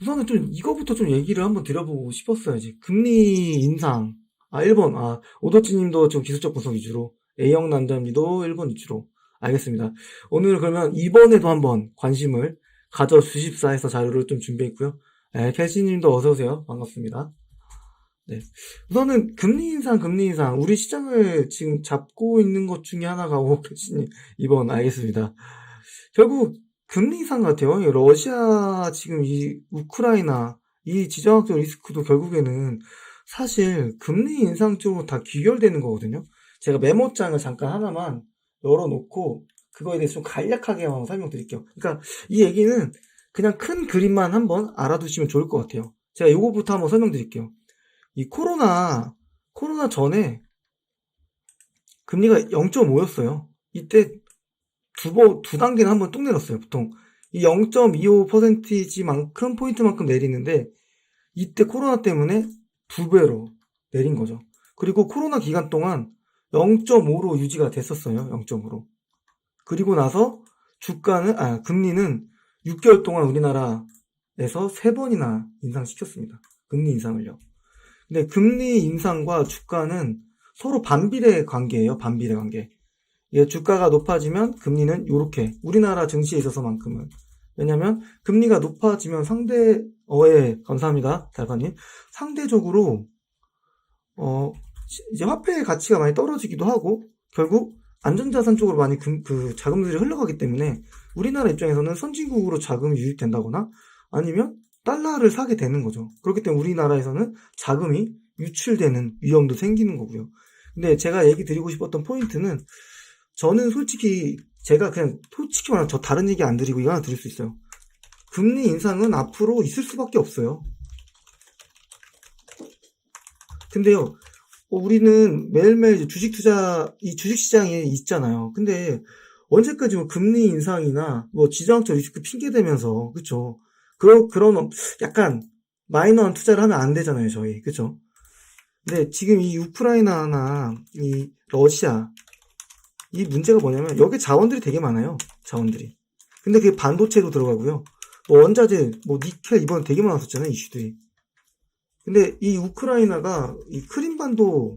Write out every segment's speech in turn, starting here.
우선은 좀 이거부터 좀 얘기를 한번 드려보고 싶었어요. 이제 금리 인상. 아, 1번. 아, 오도찌 님도 좀 기술적 분석 위주로. A형 남자님도 1번 위주로. 알겠습니다. 오늘 그러면 2번에도 한번 관심을 가져 주십사 해서 자료를 좀 준비했고요. 네, 켈시 님도 어서오세요. 반갑습니다. 네. 우선은 금리 인상, 금리 인상. 우리 시장을 지금 잡고 있는 것 중에 하나가, 오, 켈시님. 2번, 알겠습니다. 결국, 금리 인상 같아요. 이 러시아, 지금 이 우크라이나, 이 지정학적 리스크도 결국에는 사실 금리 인상 쪽으로 다 귀결되는 거거든요. 제가 메모장을 잠깐 하나만 열어놓고, 그거에 대해서 좀 간략하게 한번 설명드릴게요. 그러니까 이 얘기는 그냥 큰 그림만 한번 알아두시면 좋을 것 같아요. 제가 요거부터 한번 설명드릴게요. 이 코로나, 코로나 전에 금리가 0.5였어요. 이때 두 번, 두 단계는 한 번 뚝 내렸어요, 보통. 이 0.25%만큼, 포인트만큼 내리는데, 이때 코로나 때문에 두 배로 내린 거죠. 그리고 코로나 기간 동안 0.5로 유지가 됐었어요, 0.5로. 그리고 나서 주가는, 아, 금리는 6개월 동안 우리나라에서 세 번이나 인상시켰습니다. 금리 인상을요. 근데 금리 인상과 주가는 서로 반비례 관계예요. 반비례 관계. 예, 주가가 높아지면 금리는 이렇게 우리나라 증시에 있어서만큼은 왜냐면 금리가 높아지면 상대 어예 감사합니다 달관님 상대적으로 어 이제 화폐의 가치가 많이 떨어지기도 하고 결국 안전자산 쪽으로 많이 금, 그 자금들이 흘러가기 때문에 우리나라 입장에서는 선진국으로 자금이 유입된다거나 아니면 달러를 사게 되는 거죠. 그렇기 때문에 우리나라에서는 자금이 유출되는 위험도 생기는 거고요. 근데 제가 얘기 드리고 싶었던 포인트는 저는 솔직히 제가 그냥 솔직히 말하면 저 다른 얘기 안 드리고 이거 하나 드릴 수 있어요. 금리 인상은 앞으로 있을 수밖에 없어요. 근데요, 어, 우리는 매일매일 주식 투자, 이 주식 시장에 있잖아요. 근데 언제까지 뭐 금리 인상이나 뭐 지정학적 리스크 핑계 대면서, 그쵸? 그런, 그런 약간 마이너한 투자를 하면 안 되잖아요, 저희. 그쵸? 근데 지금 이 우크라이나나 이 러시아, 이 문제가 뭐냐면 여기 자원들이 되게 많아요. 자원들이. 근데 그게 반도체도 들어가고요. 뭐 원자재, 뭐 니켈 이번 되게 많았었잖아요, 이슈들이. 근데 이 우크라이나가 이 크림반도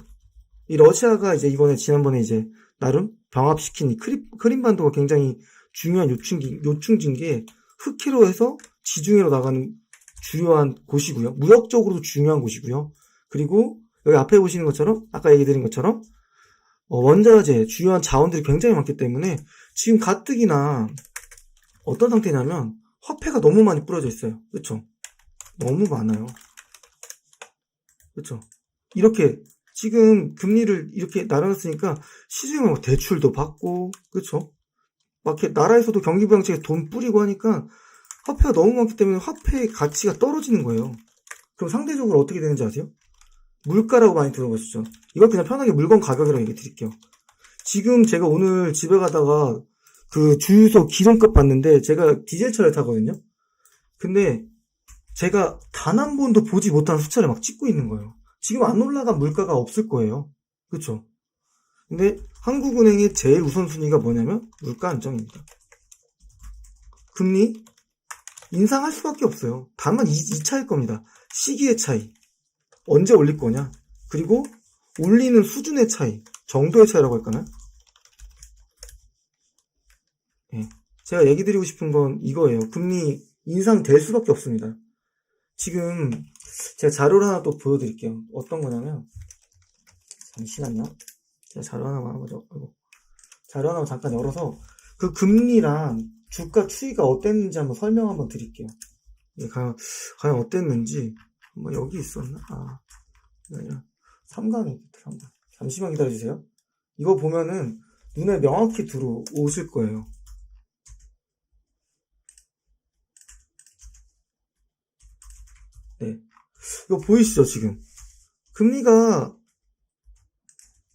이 러시아가 이제 이번에 지난번에 이제 나름 병합시킨 이 크림, 크림반도가 굉장히 중요한 요충기, 요충지인 게 흑해로에서 지중해로 나가는 주요한 곳이고요. 무역적으로도 중요한 곳이고요. 그리고 여기 앞에 보시는 것처럼 아까 얘기 드린 것처럼 어, 원자재 주요한 자원들이 굉장히 많기 때문에 지금 가뜩이나 어떤 상태냐면 화폐가 너무 많이 뿌려져 있어요. 그렇죠? 너무 많아요. 그렇죠? 이렇게 지금 금리를 이렇게 날아놨으니까 시중에 뭐 대출도 받고 그렇죠? 막 이렇게 나라에서도 경기부양책에 돈 뿌리고 하니까 화폐가 너무 많기 때문에 화폐의 가치가 떨어지는 거예요. 그럼 상대적으로 어떻게 되는지 아세요? 물가라고 많이 들어보셨죠? 이걸 그냥 편하게 물건 가격이라고 얘기 드릴게요. 지금 제가 오늘 집에 가다가 그 주유소 기름값 봤는데 제가 디젤차를 타거든요. 근데 제가 단 한 번도 보지 못한 숫자를 막 찍고 있는 거예요. 지금 안 올라간 물가가 없을 거예요. 그쵸? 근데 한국은행의 제일 우선순위가 뭐냐면 물가 안정입니다. 금리 인상할 수밖에 없어요. 다만 이, 이 차일 겁니다. 시기의 차이. 언제 올릴 거냐? 그리고 올리는 수준의 차이, 정도의 차이라고 할까나? 예. 제가 얘기 드리고 싶은 건 이거예요. 금리 인상될 수밖에 없습니다. 지금 제가 자료를 하나 또 보여드릴게요. 어떤 거냐면 잠시만요. 제가 자료 하나만 먼저 아이고. 자료 하나 잠깐 열어서 그 금리랑 주가 추이가 어땠는지 한번 설명 한번 드릴게요. 예, 과연, 과연 어땠는지 뭐 여기 있었나? 아, 아니라 3강에 있겠다, 3강. 잠시만 기다려주세요. 이거 보면은 눈에 명확히 들어오실 거예요. 네. 이거 보이시죠, 지금? 금리가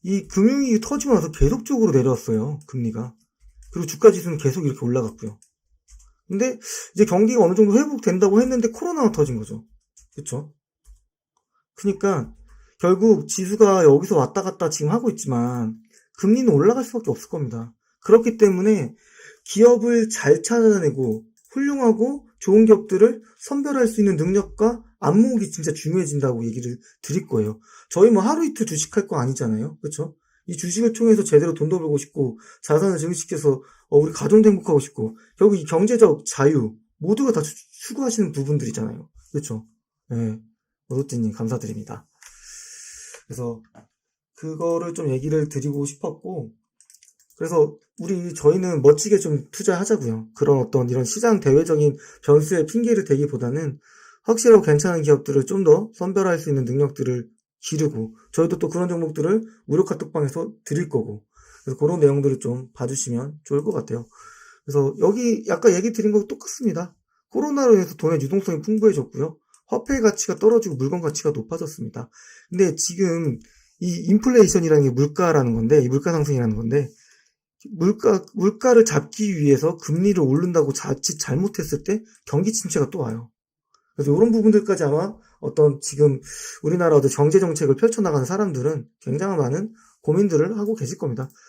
이 금융위기 터지고 나서 계속적으로 내려왔어요, 금리가. 그리고 주가 지수는 계속 이렇게 올라갔고요. 근데 이제 경기가 어느 정도 회복된다고 했는데 코로나가 터진 거죠. 그쵸? 그러니까 결국 지수가 여기서 왔다 갔다 지금 하고 있지만 금리는 올라갈 수밖에 없을 겁니다. 그렇기 때문에 기업을 잘 찾아내고 훌륭하고 좋은 기업들을 선별할 수 있는 능력과 안목이 진짜 중요해진다고 얘기를 드릴 거예요. 저희 뭐 하루 이틀 주식할 거 아니잖아요. 그렇죠? 이 주식을 통해서 제대로 돈도 벌고 싶고 자산을 증식해서 어, 우리 가정도 행복하고 싶고 결국 이 경제적 자유 모두가 다 추- 추구하시는 부분들이잖아요. 그렇죠? 예. 로또님 감사드립니다. 그래서 그거를 좀 얘기를 드리고 싶었고 그래서 우리 저희는 멋지게 좀 투자하자고요. 그런 어떤 이런 시장 대외적인 변수에 핑계를 대기보다는 확실하고 괜찮은 기업들을 좀 더 선별할 수 있는 능력들을 기르고 저희도 또 그런 종목들을 무료 카톡방에서 드릴 거고 그래서 그런 내용들을 좀 봐주시면 좋을 것 같아요. 그래서 여기 아까 얘기 드린 거 똑같습니다. 코로나로 인해서 돈의 유동성이 풍부해졌고요. 화폐 가치가 떨어지고 물건 가치가 높아졌습니다. 근데 지금 이 인플레이션이라는 게 물가라는 건데, 이 물가 상승이라는 건데, 물가, 물가를 잡기 위해서 금리를 오른다고 자칫 잘못했을 때 경기 침체가 또 와요. 그래서 이런 부분들까지 아마 어떤 지금 우리나라 어떤 경제 정책을 펼쳐나가는 사람들은 굉장히 많은 고민들을 하고 계실 겁니다.